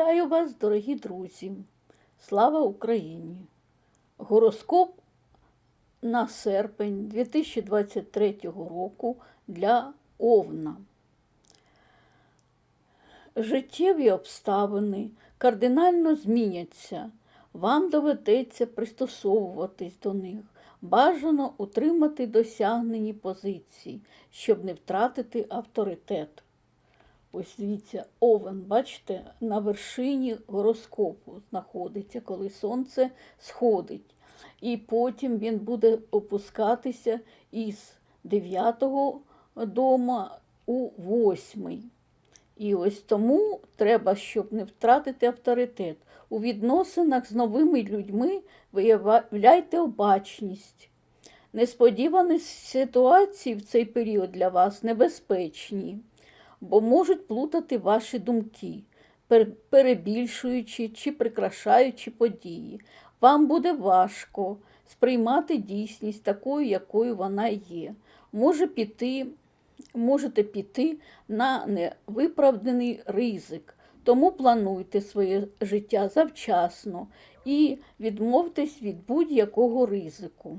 Вітаю вас, дорогі друзі! Слава Україні! Гороскоп на серпень 2023 року для Овна. Життєві обставини кардинально зміняться. Вам доведеться пристосовуватись до них. Бажано утримати досягнені позиції, щоб не втратити авторитет. Ось дивіться, овен, бачите, на вершині гороскопу знаходиться, коли сонце сходить. І потім він буде опускатися із 9-го дома у 8-й. І ось тому треба, щоб не втратити авторитет. У відносинах з новими людьми виявляйте обачність. Несподівані ситуації в цей період для вас небезпечні бо можуть плутати ваші думки, перебільшуючи чи прикрашаючи події. Вам буде важко сприймати дійсність такою, якою вона є. Може піти, можете піти на невиправданий ризик. Тому плануйте своє життя завчасно і відмовтесь від будь-якого ризику.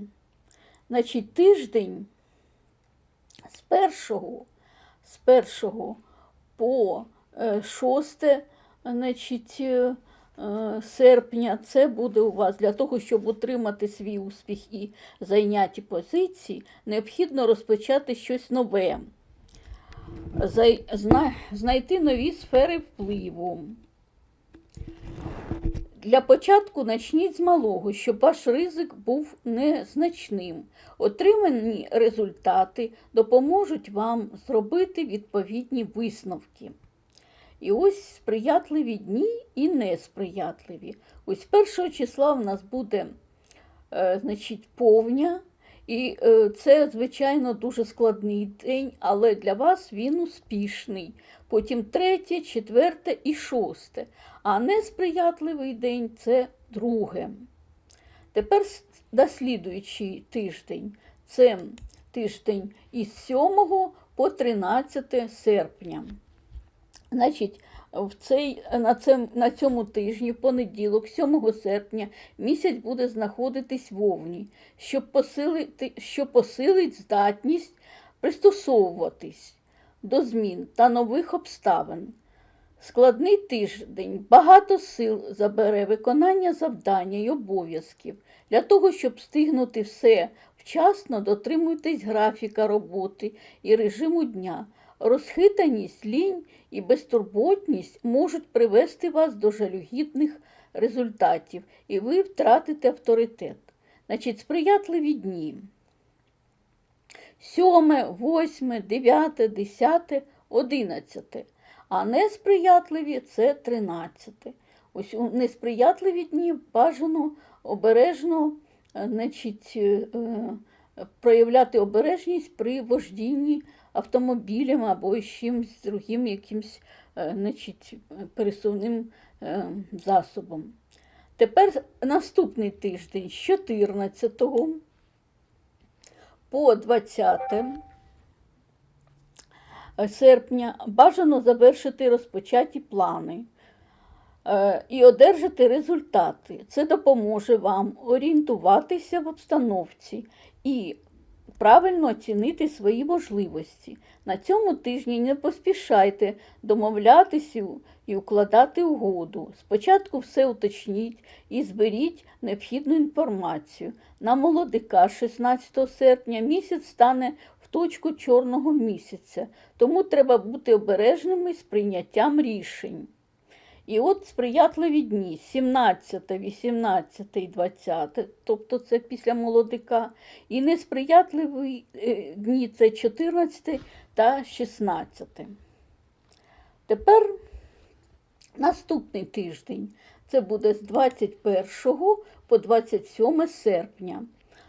Значить, тиждень з першого з 1 по 6 значить, е, е, серпня це буде у вас для того, щоб отримати свій успіх і зайняті позиції, необхідно розпочати щось нове, знайти нові сфери впливу. Для початку начніть з малого, щоб ваш ризик був незначним. Отримані результати допоможуть вам зробити відповідні висновки. І ось сприятливі дні і несприятливі. Ось 1 числа в нас буде е, значить, повня, і е, це, звичайно, дуже складний день, але для вас він успішний. Потім третє, четверте і шосте. А несприятливий день це друге. Тепер дослідуючий тиждень. Це тиждень із 7 по 13 серпня. Значить, в цей, на, цем, на цьому тижні, понеділок, 7 серпня, місяць буде знаходитись в Овні, щоб посилити, що посилить здатність пристосовуватись до змін та нових обставин. Складний тиждень, багато сил забере виконання завдання й обов'язків. Для того, щоб встигнути все вчасно, дотримуйтесь графіка роботи і режиму дня. Розхитаність, лінь і безтурботність можуть привести вас до жалюгідних результатів, і ви втратите авторитет. Значить, сприятливі дні. 7, 8, 9, 10, 11. А несприятливі це 13. Ось у несприятливі дні бажано обережно значить, е, е, проявляти обережність при вождінні автомобілем або чимось другим якимсь е, значить, пересувним е, засобом. Тепер наступний тиждень з 14 по 20 серпня бажано завершити розпочаті плани е, і одержати результати. Це допоможе вам орієнтуватися в обстановці і правильно оцінити свої можливості. На цьому тижні не поспішайте домовлятися і укладати угоду. Спочатку все уточніть і зберіть необхідну інформацію. На молодика 16 серпня місяць стане в точку чорного місяця, тому треба бути обережними з прийняттям рішень. І от сприятливі дні 17, 18 і 20, тобто це після молодика, і несприятливі е, дні це 14 та 16. Тепер наступний тиждень це буде з 21 по 27 серпня.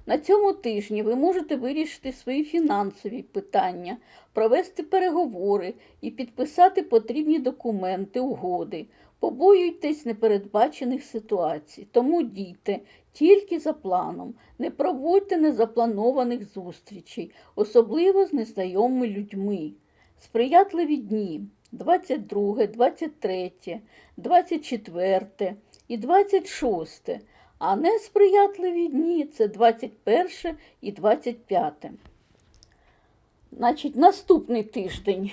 На цьому тижні ви можете вирішити свої фінансові питання, провести переговори і підписати потрібні документи, угоди. Побоюйтесь непередбачених ситуацій, тому дійте тільки за планом, не проводьте незапланованих зустрічей, особливо з незнайомими людьми. Сприятливі дні 22, 23, 24 і 26, а несприятливі дні це 21 і 25. Значить, наступний тиждень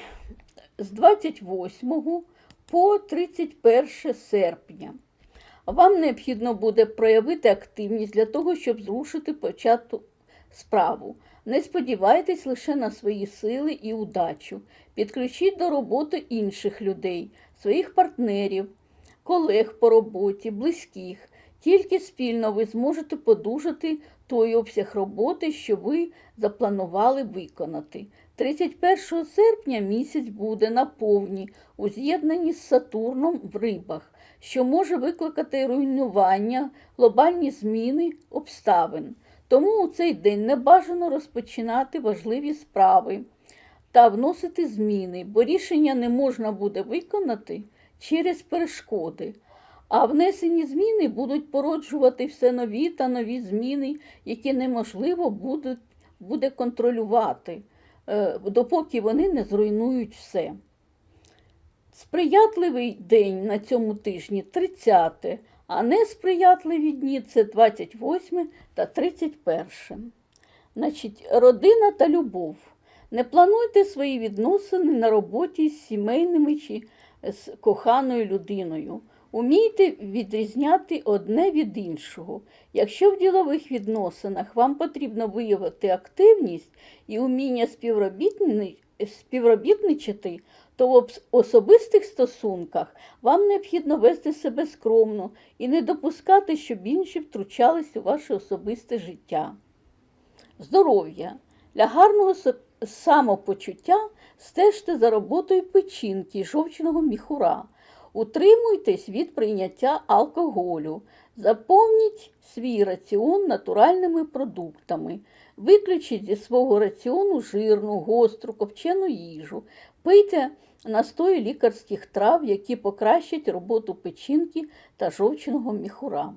з 28 по 31 серпня. Вам необхідно буде проявити активність для того, щоб зрушити почату справу. Не сподівайтесь лише на свої сили і удачу. Підключіть до роботи інших людей, своїх партнерів, колег по роботі, близьких. Тільки спільно ви зможете подужати той обсяг роботи, що ви запланували виконати. 31 серпня місяць буде на повні у з'єднанні з Сатурном в рибах, що може викликати руйнування, глобальні зміни обставин. Тому у цей день не бажано розпочинати важливі справи та вносити зміни, бо рішення не можна буде виконати через перешкоди. А внесені зміни будуть породжувати все нові та нові зміни, які неможливо будуть, буде контролювати, е, допоки вони не зруйнують все. Сприятливий день на цьому тижні 30, а несприятливі дні це 28 та 31. Значить, родина та любов. Не плануйте свої відносини на роботі з сімейними чи з коханою людиною. Умійте відрізняти одне від іншого. Якщо в ділових відносинах вам потрібно виявити активність і уміння співробітни- співробітничати, то в особистих стосунках вам необхідно вести себе скромно і не допускати, щоб інші втручались у ваше особисте життя. Здоров'я. Для гарного самопочуття стежте за роботою печінки, жовчного міхура. Утримуйтесь від прийняття алкоголю. Заповніть свій раціон натуральними продуктами. Виключіть зі свого раціону жирну, гостру, копчену їжу. Пийте настої лікарських трав, які покращать роботу печінки та жовчного міхура.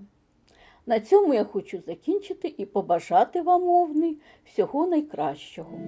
На цьому я хочу закінчити і побажати вам, овни, всього найкращого.